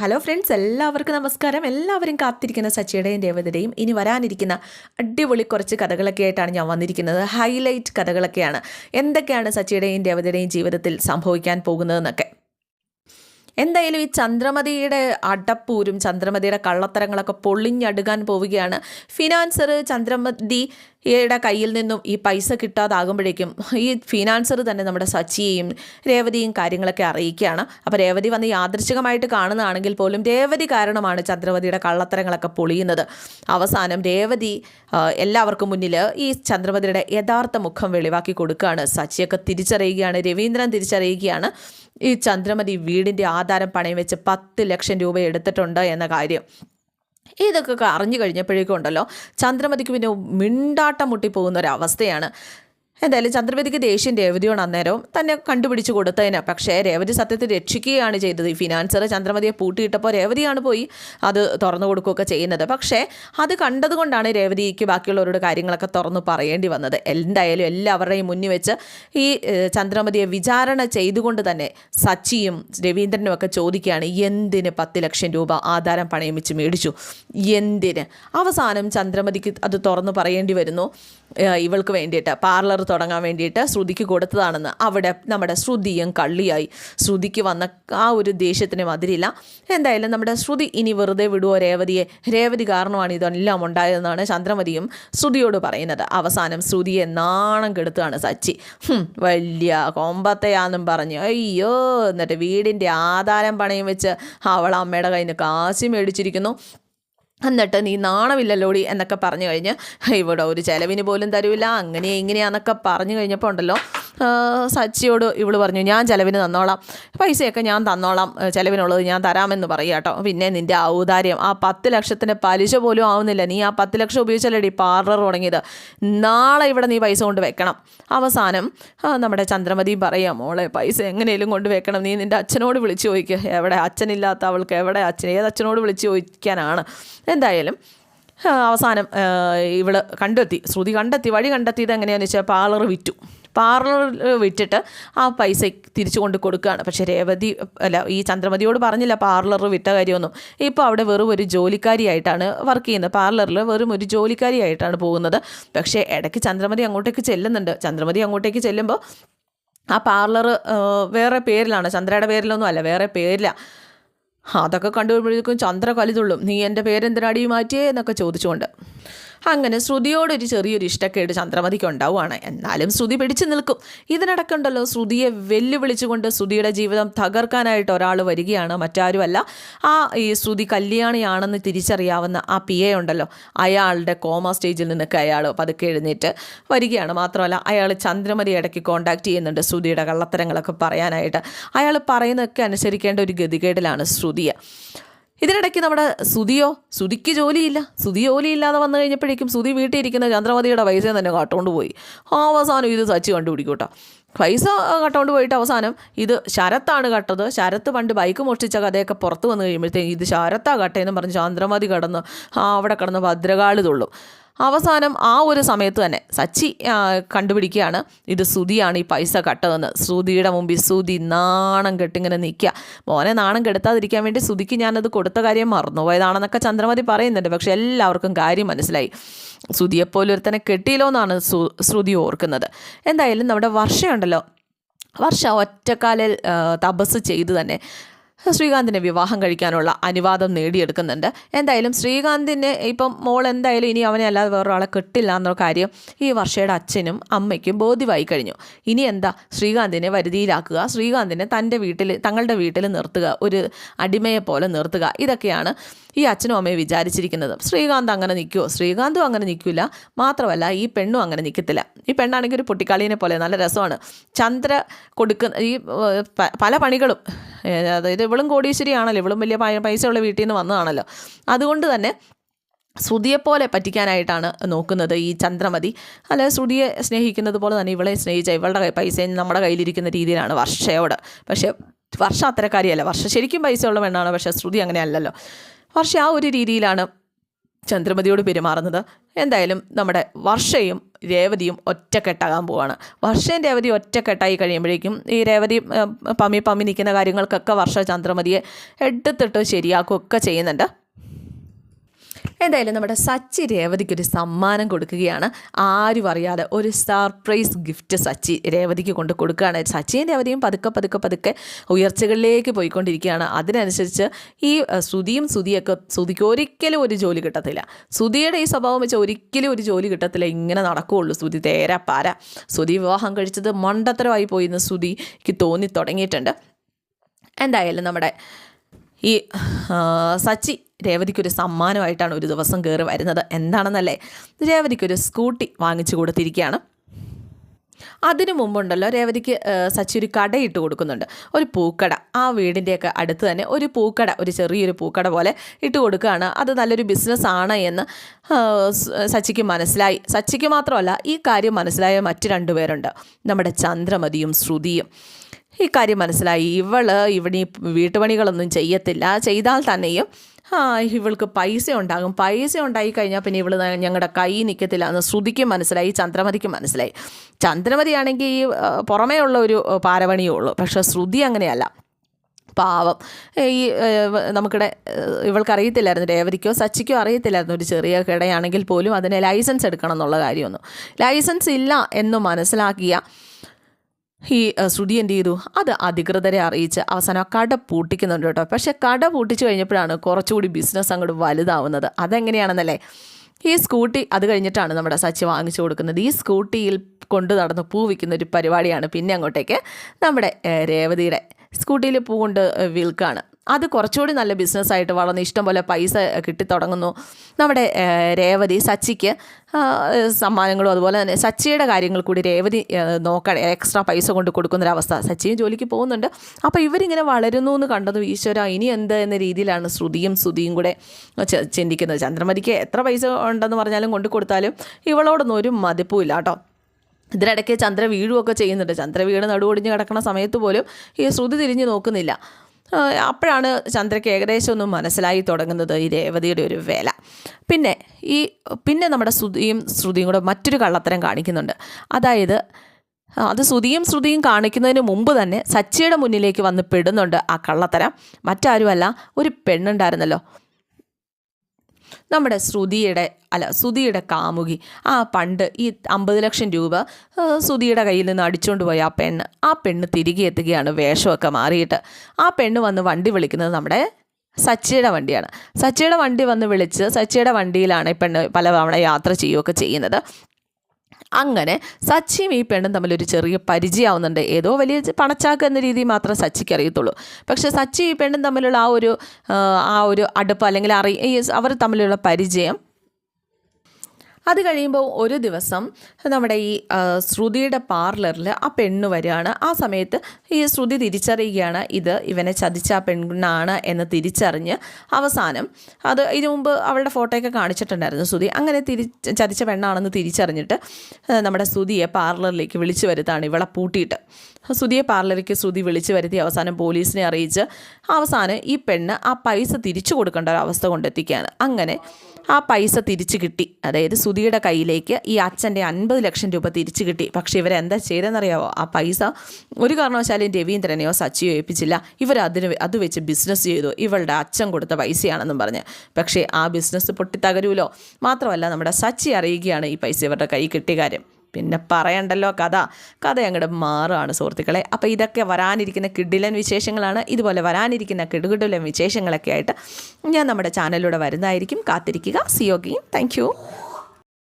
Hello friends എല്ലാവർക്കും നമസ്കാരം. എല്ലാവരും കാത്തിരിക്കുന്ന സച്ചിയുടെയും ദേവതയുടെയും ഇനി വരാനിരിക്കുന്ന അടിപൊളി കുറച്ച് കഥകളൊക്കെ ആയിട്ടാണ് ഞാൻ വന്നിരിക്കുന്നത്. ഹൈലൈറ്റ് കഥകളൊക്കെയാണ്. എന്തൊക്കെയാണ് സച്ചിയുടെയും ദേവതയുടെയും ജീവിതത്തിൽ സംഭവിക്കാൻ പോകുന്നതെന്നൊക്കെ. എന്തായാലും ഈ ചന്ദ്രമതിയുടെ അടപ്പൂരും ചന്ദ്രമതിയുടെ കള്ളത്തരങ്ങളൊക്കെ പൊളിഞ്ഞടുകാൻ പോവുകയാണ്. ഫിനാൻസർ ചന്ദ്രമതിയുടെ കയ്യിൽ നിന്നും ഈ പൈസ കിട്ടാതാകുമ്പോഴേക്കും ഈ ഫിനാൻസർ തന്നെ നമ്മുടെ സച്ചിയെയും രേവതിയും കാര്യങ്ങളൊക്കെ അറിയിക്കുകയാണ്. അപ്പോൾ രേവതി വന്ന് യാദൃശികമായിട്ട് കാണുന്നതാണെങ്കിൽ പോലും രേവതി കാരണമാണ് ചന്ദ്രവതിയുടെ കള്ളത്തരങ്ങളൊക്കെ പൊളിയുന്നത്. അവസാനം രേവതി എല്ലാവർക്കും മുന്നിൽ ഈ ചന്ദ്രവതിയുടെ യഥാർത്ഥ മുഖം വെളിവാക്കി കൊടുക്കുകയാണ്. സച്ചിയൊക്കെ തിരിച്ചറിയുകയാണ് രവീന്ദ്രൻ തിരിച്ചറിയുകയാണ് ഈ ചന്ദ്രമതി വീടിന്റെ ആധാരം പണയം വെച്ച് പത്ത് ലക്ഷം രൂപ എടുത്തിട്ടുണ്ട് എന്ന കാര്യം. ഇതൊക്കെ അറിഞ്ഞു കഴിഞ്ഞപ്പോഴേക്കും ഉണ്ടല്ലോ ചന്ദ്രമതിക്ക് പിന്നെ മിണ്ടാട്ടം മുട്ടിപ്പോകുന്ന ഒരവസ്ഥയാണ്. എന്തായാലും ചന്ദ്രവതിക്ക് ദേഷ്യം രേവതിയോട് അന്നേരവും തന്നെ കണ്ടുപിടിച്ച് കൊടുത്തതിന്. പക്ഷേ രേവതി സത്യത്തിൽ രക്ഷിക്കുകയാണ് ചെയ്തത്. ഈ ഫിനാൻസർ ചന്ദ്രമതിയെ പൂട്ടിയിട്ടപ്പോൾ രേവതിയാണ് പോയി അത് തുറന്നു കൊടുക്കുകയൊക്കെ ചെയ്യുന്നത്. പക്ഷേ അത് കണ്ടതുകൊണ്ടാണ് രേവതിക്ക് ബാക്കിയുള്ളവരോട് കാര്യങ്ങളൊക്കെ തുറന്നു പറയേണ്ടി വന്നത്. എന്തായാലും എല്ലാവരുടെയും മുന്നിൽ വെച്ച് ഈ ചന്ദ്രമതിയെ വിചാരണ ചെയ്തുകൊണ്ട് തന്നെ സച്ചിയും രവീന്ദ്രനും ഒക്കെ ചോദിക്കുകയാണ് എന്തിന് പത്ത് ലക്ഷം രൂപ ആധാരം പണയം വെച്ച് മേടിച്ചു? എന്തിന്? അവസാനം ചന്ദ്രമതിക്ക് അത് തുറന്നു പറയേണ്ടി വരുന്നു. ഇവൾക്ക് വേണ്ടിയിട്ട് പാർലർ തുടങ്ങാൻ വേണ്ടിയിട്ട് ശ്രുതിക്ക് കൊടുത്തതാണെന്ന്. അവിടെ നമ്മുടെ ശ്രുതിയും കള്ളിയായി. ശ്രുതിക്ക് വന്ന ആ ഒരു ദേഷ്യത്തിന് മതിരില്ല എന്തായാലും നമ്മുടെ ശ്രുതി ഇനി വെറുതെ വിടുവോ രേവതിയെ? രേവതി കാരണമാണ് ഇതെല്ലാം ഉണ്ടായതെന്നാണ് ചന്ദ്രമതിയും ശ്രുതിയോട് പറയുന്നത്. അവസാനം ശ്രുതിയെ നാണം കെടുത്തുകയാണ് സച്ചി. വലിയ കൊമ്പത്തയാന്നും പറഞ്ഞു. അയ്യോ എന്നിട്ട് വീടിന്റെ ആധാരം പണയം വെച്ച് അവൾ അമ്മയുടെ കയ്യിൽ നിന്ന് കാശി മേടിച്ചിരിക്കുന്നു. എന്നിട്ട് നീ നാണമില്ലല്ലോടി എന്നൊക്കെ പറഞ്ഞു കഴിഞ്ഞ് ഇവിടെ ഒരു ചിലവിന് പോലും തരില്ല അങ്ങനെ ഇങ്ങനെയാന്നൊക്കെ പറഞ്ഞു കഴിഞ്ഞപ്പോൾ ഉണ്ടല്ലോ സച്ചിയോട് ഇവൾ പറഞ്ഞു ഞാൻ ചെലവിന് തന്നോളാം. പൈസയൊക്കെ ഞാൻ തന്നോളാം. ചിലവിനുള്ളത് ഞാൻ തരാമെന്ന് പറയുക കേട്ടോ പിന്നെ നിന്റെ ഔദാര്യം. ആ പത്ത് ലക്ഷത്തിന് പലിശ പോലും ആവുന്നില്ല. നീ ആ പത്ത് ലക്ഷം ഉപയോഗിച്ചല്ലേടി പാർലർ തുടങ്ങിയത് നാളെ ഇവിടെ നീ പൈസ കൊണ്ട് വെക്കണം. അവസാനം നമ്മുടെ ചന്ദ്രമതി പറയാം മോളെ പൈസ എങ്ങനെയും കൊണ്ട് വെക്കണം. നീ നിന്റെ അച്ഛനോട് വിളിച്ച് ചോദിക്കുക എവിടെ? അച്ഛനില്ലാത്ത അവൾക്ക് എവിടെ? അച്ഛൻ ഏത് അച്ഛനോട് വിളിച്ച് ചോദിക്കാനാണ്? എന്തായാലും അവസാനം ഇവൾ കണ്ടെത്തി. ശ്രുതി കണ്ടെത്തി വഴി കണ്ടെത്തിയത് എങ്ങനെയാണെന്ന് വെച്ചാൽ പാർലർ വിറ്റു. പാർലർ വിറ്റിട്ട് ആ പൈസ തിരിച്ചു കൊണ്ട് കൊടുക്കുകയാണ് പക്ഷേ രേവതി അല്ല ഈ ചന്ദ്രമതിയോട് പറഞ്ഞില്ല പാർലർ വിറ്റ കാര്യമൊന്നും. ഇപ്പോൾ അവിടെ വെറും ഒരു ജോലിക്കാരിയായിട്ടാണ് വർക്ക് ചെയ്യുന്നത്. പാർലറിൽ വെറും ഒരു ജോലിക്കാരിയായിട്ടാണ് പോകുന്നത്. പക്ഷേ ഇടയ്ക്ക് ചന്ദ്രമതി അങ്ങോട്ടേക്ക് ചെല്ലുന്നുണ്ട്. ചന്ദ്രമതി അങ്ങോട്ടേക്ക് ചെല്ലുമ്പോൾ ആ പാർലർ വേറെ പേരിലാണ്. ചന്ദ്രയുടെ പേരിലൊന്നും അല്ല വേറെ പേരിലാണ് അതൊക്കെ കണ്ടുവരുമ്പോഴേക്കും ചന്ദ്ര കലിതുള്ളും നീ എന്റെ പേരെന്തിനാടി മാറ്റിയേ എന്നൊക്കെ ചോദിച്ചുകൊണ്ട്. അങ്ങനെ ശ്രുതിയോടൊരു ചെറിയൊരു ഇഷ്ടക്കേട് ചന്ദ്രമതിക്ക് ഉണ്ടാവുകയാണ്. എന്നാലും ശ്രുതി പിടിച്ചു നിൽക്കും. ഇതിനിടക്കുണ്ടല്ലോ ശ്രുതിയെ വെല്ലുവിളിച്ചുകൊണ്ട് ശ്രുതിയുടെ ജീവിതം തകർക്കാനായിട്ട് ഒരാൾ വരികയാണ്. മറ്റാരുമല്ല ആ ഈ ശ്രുതി കല്യാണിയാണെന്ന് തിരിച്ചറിയാവുന്ന ആ പി എ ഉണ്ടല്ലോ അയാളുടെ കോമ സ്റ്റേജിൽ നിന്നൊക്കെ അയാൾ പതുക്കെ എഴുന്നേറ്റ് വരികയാണ്. മാത്രമല്ല അയാൾ ചന്ദ്രമതി ഇടയ്ക്ക് കോണ്ടാക്ട് ചെയ്യുന്നുണ്ട് ശ്രുതിയുടെ കള്ളത്തരങ്ങളൊക്കെ പറയാനായിട്ട്. അയാൾ പറയുന്നതൊക്കെ അനുസരിക്കേണ്ട ഒരു ഗതികേടിലാണ് ശ്രുതിയെ. ഇതിനിടയ്ക്ക് നമ്മുടെ സുതിയോ സുതിക്ക് ജോലിയില്ല. സുതി ജോലിയില്ലാതെ വന്നു കഴിഞ്ഞപ്പോഴേക്കും സുതി വീട്ടിൽ ഇരിക്കുന്ന ചന്ദ്രമതിയുടെ പൈസയും തന്നെ കട്ടുകൊണ്ട് പോയി. അവസാനം ഇത് സച്ചി കണ്ടുപിടിക്കും കേട്ടോ പൈസ കട്ടുകൊണ്ട് പോയിട്ട് അവസാനം ഇത് ശരത്താണ് കട്ടത്. ശരത്ത് പണ്ട് ബൈക്ക് മോഷ്ടിച്ച കഥയൊക്കെ പുറത്ത് വന്നു കഴിയുമ്പോഴത്തേക്കും ഇത് ശരത്താ കട്ടയെന്ന് പറഞ്ഞ് ചന്ദ്രമതി കടന്ന് ആ അവിടെ കടന്ന് ഭദ്രകാളി തുള്ളും. അവസാനം ആ ഒരു സമയത്ത് തന്നെ സച്ചി കണ്ടുപിടിക്കുകയാണ്. ഇത് സുതിയാണ് ഈ പൈസ കട്ടതെന്ന്. ശ്രുതിയുടെ മുമ്പിൽ സുതി നാണം കെട്ടിങ്ങനെ നിൽക്കുക. മോനെ നാണം കെടുത്താതിരിക്കാൻ വേണ്ടി സുതിക്ക് ഞാനത് കൊടുത്ത കാര്യം മറന്നുപോയതാണെന്നൊക്കെ ചന്ദ്രമതി പറയുന്നുണ്ട്. പക്ഷെ എല്ലാവർക്കും കാര്യം മനസ്സിലായി. സുതിയെപ്പോലെ ഒരുത്തനെ കെട്ടിയില്ലോ എന്നാണ് ശ്രുതി ഓർക്കുന്നത്. എന്തായാലും നമ്മുടെ വർഷയുണ്ടല്ലോ. വർഷ ഒറ്റക്കാലിൽ തപസ് ചെയ്ത് തന്നെ. ശ്രീകാന്തിനെ വിവാഹം കഴിക്കാനുള്ള അനുവാദം നേടിയെടുക്കുന്നുണ്ട്. എന്തായാലും ശ്രീകാന്തിനെ ഇപ്പം മോൾ എന്തായാലും ഇനി അവനെ അല്ലാതെ വേറൊരാളെ കെട്ടില്ല എന്ന കാര്യം ഈ വർഷയുടെ അച്ഛനും അമ്മയ്ക്കും ബോധ്യമായി കഴിഞ്ഞു. ഇനി എന്താ? ശ്രീകാന്തിനെ വരുതിയിലാക്കുക ശ്രീകാന്തിനെ തന്റെ വീട്ടിൽ തങ്ങളുടെ വീട്ടിൽ നിർത്തുക ഒരു അടിമയെ പോലെ നിർത്തുക. ഇതൊക്കെയാണ് ഈ അച്ഛനും അമ്മയും വിചാരിച്ചിരിക്കുന്നത് ശ്രീകാന്ത് അങ്ങനെ നിൽക്കുമോ ശ്രീകാന്തും അങ്ങനെ നിൽക്കില്ല. മാത്രമല്ല ഈ പെണ്ണും അങ്ങനെ നിൽക്കത്തില്ല. ഈ പെണ്ണാണെങ്കിൽ ഒരു പൊട്ടിക്കളിയെ പോലെ നല്ല രസമാണ്. ചന്ദ്ര കൊടുക്കുന്ന ഈ പല പണികളും അതായത് ഇവളും കോടീശ്വരിയാണല്ലോ ഇവളും വലിയ പൈസ പൈസയുള്ള വീട്ടിൽ നിന്ന് വന്നതാണല്ലോ. അതുകൊണ്ട് തന്നെ ശ്രുതിയെപ്പോലെ പറ്റിക്കാനായിട്ടാണ് നോക്കുന്നത് ഈ ചന്ദ്രമതി. അല്ല ശ്രുതിയെ സ്നേഹിക്കുന്നത് പോലെ തന്നെ ഇവളെ സ്നേഹിച്ച ഇവളുടെ പൈസയും നമ്മുടെ കയ്യിലിരിക്കുന്ന രീതിയിലാണ് വർഷയോട്. പക്ഷേ വർഷ അത്തരക്കാരിയല്ല. വർഷ ശരിക്കും പൈസയുള്ള പെണ്ണാണ് പക്ഷേ ശ്രുതി അങ്ങനെ അല്ലല്ലോ വർഷ ആ ഒരു രീതിയിലാണ് ചന്ദ്രമതിയോട് പെരുമാറുന്നത്. എന്തായാലും നമ്മുടെ വർഷയും രേവതിയും ഒറ്റക്കെട്ടാകാൻ പോവാണ്. വർഷയും രേവതി ഒറ്റക്കെട്ടായി കഴിയുമ്പോഴേക്കും ഈ രേവതി പമ്മി പമ്മി നിൽക്കുന്ന കാര്യങ്ങൾക്കൊക്കെ വർഷ ചന്ദ്രമതിയെ എടുത്തിട്ട് ശരിയാക്കുകയൊക്കെ ചെയ്യുന്നുണ്ട്. എന്തായാലും നമ്മുടെ സച്ചി രേവതിക്ക് ഒരു സമ്മാനം കൊടുക്കുകയാണ്. ആരും അറിയാതെ ഒരു സർപ്രൈസ് ഗിഫ്റ്റ് സച്ചി രേവതിക്ക് കൊണ്ട് കൊടുക്കുകയാണ്. സച്ചിയും രേവതിയും പതുക്കെ പതുക്കെ പതുക്കെ ഉയർച്ചകളിലേക്ക് പോയിക്കൊണ്ടിരിക്കുകയാണ്. അതിനനുസരിച്ച് ഈ ശ്രുതിയും ശ്രുതിയൊക്കെ ശ്രുതിക്ക് ഒരിക്കലും ഒരു ജോലി കിട്ടത്തില്ല. ശ്രുതിയുടെ ഈ സ്വഭാവം വെച്ച് ഒരിക്കലും ഒരു ജോലി കിട്ടത്തില്ല. ഇങ്ങനെ നടക്കുകയുള്ളൂ ശ്രുതി തേര പാര. ശ്രുതി വിവാഹം കഴിച്ചത് മണ്ടത്തരമായി പോയി എന്ന് ശ്രുതിക്ക് തോന്നി തുടങ്ങിയിട്ടുണ്ട്. എന്തായാലും നമ്മുടെ ഈ സച്ചി രേവതിക്കൊരു സമ്മാനമായിട്ടാണ് ഒരു ദിവസം കയറി വരുന്നത്. എന്താണെന്നല്ലേ? രേവതിക്കൊരു സ്കൂട്ടി വാങ്ങിച്ചു കൊടുത്തിരിക്കുകയാണ്. അതിനു മുമ്പുണ്ടല്ലോ രേവതിക്ക് സച്ചി ഒരു കടയിട്ട് കൊടുക്കുന്നുണ്ട്. ഒരു പൂക്കട. ആ വീടിന്റെയൊക്കെ അടുത്ത് തന്നെ ഒരു പൂക്കട ഒരു ചെറിയൊരു പൂക്കട പോലെ ഇട്ട് കൊടുക്കുകയാണ്. അത് നല്ലൊരു ബിസിനസ് ആണ് എന്ന് സച്ചിക്ക് മനസ്സിലായി. സച്ചിക്ക് മാത്രമല്ല ഈ കാര്യം മനസ്സിലായ മറ്റു രണ്ടുപേരുണ്ട്. നമ്മുടെ ചന്ദ്രമതിയും ശ്രുതിയും. ഈ കാര്യം മനസ്സിലായി. ഇവൾ ഇവിടെ വീട്ടുപണികളൊന്നും ചെയ്യത്തില്ല. ചെയ്താൽ തന്നെയും ഇവൾക്ക് പൈസ ഉണ്ടാകും. പൈസ ഉണ്ടായി കഴിഞ്ഞാൽ പിന്നെ ഇവൾ ഞങ്ങളുടെ കൈ നിൽക്കത്തില്ല എന്ന് ശ്രുതിക്ക് മനസ്സിലായി ചന്ദ്രമതിക്ക് മനസ്സിലായി. ചന്ദ്രമതിയാണെങ്കിൽ ഈ പുറമേ ഉള്ള ഒരു പാരവണിയേ ഉള്ളൂ. പക്ഷേ ശ്രുതി അങ്ങനെയല്ല. പാവം. ഈ നമുക്കിടെ ഇവൾക്കറിയത്തില്ലായിരുന്നു. രേവതിക്കോ സച്ചിക്കോ അറിയത്തില്ലായിരുന്നു ഒരു ചെറിയ കിടയാണെങ്കിൽ പോലും അതിന് ലൈസൻസ് എടുക്കണം എന്നുള്ള കാര്യമൊന്നും. ലൈസൻസ് ഇല്ല എന്ന് മനസ്സിലാക്കിയ ഈ ശ്രുതി എന്ത് ചെയ്തു? അത് അധികൃതരെ അറിയിച്ച് അവസാനം കട പൂട്ടിക്കുന്നുണ്ട് കേട്ടോ. പക്ഷേ കട പൂട്ടിച്ചു കഴിഞ്ഞപ്പോഴാണ് കുറച്ചുകൂടി ബിസിനസ് അങ്ങോട്ട് വലുതാവുന്നത്. അതെങ്ങനെയാണെന്നല്ലേ? ഈ സ്കൂട്ടി അത് കഴിഞ്ഞിട്ടാണ് നമ്മുടെ സച്ചി വാങ്ങിച്ചു കൊടുക്കുന്നത്. ഈ സ്കൂട്ടിയിൽ കൊണ്ടു നടന്ന് പൂ വിൽക്കുന്ന ഒരു പരിപാടിയാണ് പിന്നെ അങ്ങോട്ടേക്ക് നമ്മുടെ രേവതിയുടെ. സ്കൂട്ടിയിൽ പൂ കൊണ്ട് വിൽക്കാണ്. അത് കുറച്ചുകൂടി നല്ല ബിസിനസ്സായിട്ട് വളർന്ന് ഇഷ്ടം പോലെ പൈസ കിട്ടിത്തുടങ്ങുന്നു. നമ്മുടെ രേവതി സച്ചിക്ക് സമ്മാനങ്ങളും അതുപോലെ തന്നെ സച്ചിയുടെ കാര്യങ്ങൾ കൂടി രേവതി നോക്കണേ എക്സ്ട്രാ പൈസ കൊണ്ട് കൊടുക്കുന്നൊരവസ്ഥ. സച്ചിയും ജോലിക്ക് പോകുന്നുണ്ട്. അപ്പോൾ ഇവരിങ്ങനെ വളരുന്നു എന്ന് കണ്ടതും ഈശ്വര ഇനി എന്ത് എന്ന രീതിയിലാണ് ശ്രുതിയും ശ്രുതിയും കൂടെ ചിന്തിക്കുന്നത്. ചന്ദ്രമതിക്ക് എത്ര പൈസ ഉണ്ടെന്ന് പറഞ്ഞാലും കൊണ്ടു കൊടുത്താലും ഇവളോടൊന്നും ഒരു മതിപ്പുമില്ല കേട്ടോ. ഇതിനിടയ്ക്ക് ചന്ദ്ര വീഴുമൊക്കെ ചെയ്യുന്നുണ്ട്. ചന്ദ്ര വീട് നടുവൊടിഞ്ഞ് കിടക്കുന്ന സമയത്ത് പോലും ഈ ശ്രുതി തിരിഞ്ഞ് നോക്കുന്നില്ല. അപ്പോഴാണ് ചന്ദ്രയ്ക്ക് ഏകദേശം ഒന്ന് മനസ്സിലായി തുടങ്ങുന്നത് ഈ രേവതിയുടെ ഒരു വേല. പിന്നെ ഈ പിന്നെ നമ്മുടെ ശ്രുതിയും ശ്രുതിയും കൂടെ മറ്റൊരു കള്ളത്തരം കാണിക്കുന്നുണ്ട്. അതായത് അത് ശ്രുതിയും ശ്രുതിയും കാണിക്കുന്നതിന് മുമ്പ് തന്നെ സച്ചിയുടെ മുന്നിലേക്ക് വന്ന് പെടുന്നുണ്ട് ആ കള്ളത്തരം. മറ്റാരുമല്ല ഒരു പെണ്ണുണ്ടായിരുന്നല്ലോ. നമ്മുടെ ശ്രുതിയുടെ അല്ല ശ്രുതിയുടെ കാമുകി. ആ പണ്ട് ഈ അമ്പത് ലക്ഷം രൂപ ശ്രുതിയുടെ കയ്യിൽ നിന്ന് അടിച്ചുകൊണ്ട് പോയ ആ പെണ്ണ് ആ പെണ്ണ് തിരികെ എത്തുകയാണ് വേഷമൊക്കെ മാറിയിട്ട്. ആ പെണ്ണ് വന്ന് വണ്ടി വിളിക്കുന്നത് നമ്മുടെ സച്ചിയുടെ വണ്ടിയാണ്. സച്ചിയുടെ വണ്ടി വന്ന് വിളിച്ച് സച്ചിയുടെ വണ്ടിയിലാണ് ഈ പെണ്ണ് പലതവണ യാത്ര ചെയ്യുകയൊക്കെ ചെയ്യുന്നത്. അങ്ങനെ സച്ചിയും ഈ പെണ്ണും തമ്മിലൊരു ചെറിയ പരിചയമാവുന്നുണ്ട്. ഏതോ വലിയ പണച്ചാക്ക് എന്ന രീതിയിൽ മാത്രം സച്ചിക്ക് അറിയത്തുള്ളൂ. പക്ഷേ സച്ചി ഈ പെണ്ണും തമ്മിലുള്ള ആ ഒരു ആ, ഒരു അടുപ്പ് അല്ലെങ്കിൽ അറി അവർ തമ്മിലുള്ള പരിചയം അത് കഴിയുമ്പോൾ ഒരു ദിവസം നമ്മുടെ ഈ ശ്രുതിയുടെ പാർലറിൽ ആ പെണ്ണ് വരികയാണ്. ആ സമയത്ത് ഈ ശ്രുതി തിരിച്ചറിയുകയാണ് ഇത് ഇവനെ ചതിച്ച ആ പെണ്ണാണ് എന്ന് തിരിച്ചറിഞ്ഞ് അവസാനം അത് ഇതിനു മുമ്പ് അവളുടെ ഫോട്ടോയൊക്കെ കാണിച്ചിട്ടുണ്ടായിരുന്നു ശ്രുതി. അങ്ങനെ തിരി ചതിച്ച പെണ്ണാണെന്ന് തിരിച്ചറിഞ്ഞിട്ട് നമ്മുടെ ശ്രുതിയെ പാർലറിലേക്ക് വിളിച്ചു വരുത്താണ് ഇവളെ പൂട്ടിയിട്ട്. ശ്രുതിയെ പാർലറിലേക്ക് ശ്രുതി വിളിച്ചു വരുത്തി അവസാനം പോലീസിനെ അറിയിച്ച് അവസാനം ഈ പെണ്ണ് ആ പൈസ തിരിച്ചു കൊടുക്കേണ്ട ഒരു അവസ്ഥ കൊണ്ടെത്തിക്കുകയാണ്. അങ്ങനെ ആ പൈസ തിരിച്ചു കിട്ടി. അതായത് സുധിയുടെ കയ്യിലേക്ക് ഈ അച്ഛന്റെ അൻപത് ലക്ഷം രൂപ തിരിച്ചു കിട്ടി. പക്ഷേ ഇവരെന്താ ചെയ്തെന്നറിയാവോ ആ പൈസ ഒരു കാരണവശാലും രവീന്ദ്രനെയോ സച്ചിയോ ഏൽപ്പിച്ചില്ല. ഇവർ അതിന് അത് വെച്ച് ബിസിനസ് ചെയ്തു. ഇവളുടെ അച്ഛൻ കൊടുത്ത പൈസയാണെന്നും പറഞ്ഞ്. പക്ഷേ ആ ബിസിനസ് പൊട്ടിത്തകരൂലോ? മാത്രമല്ല നമ്മുടെ സച്ചി അറിയുകയാണ് ഈ പൈസ ഇവരുടെ കൈ കിട്ടിയ കാര്യം. പിന്നെ പറയണ്ടല്ലോ കഥ. കഥ അങ്ങോട്ട് മാറുകയാണ് സുഹൃത്തുക്കളെ. അപ്പോൾ ഇതൊക്കെ വരാനിരിക്കുന്ന കിഡിലൻ വിശേഷങ്ങളാണ്. ഇതുപോലെ വരാനിരിക്കുന്ന കിടുകിടുലൻ വിശേഷങ്ങളൊക്കെ ആയിട്ട് ഞാൻ നമ്മുടെ ചാനലിലൂടെ വരുന്നതായിരിക്കും. കാത്തിരിക്കുക. സിയോഗയും താങ്ക്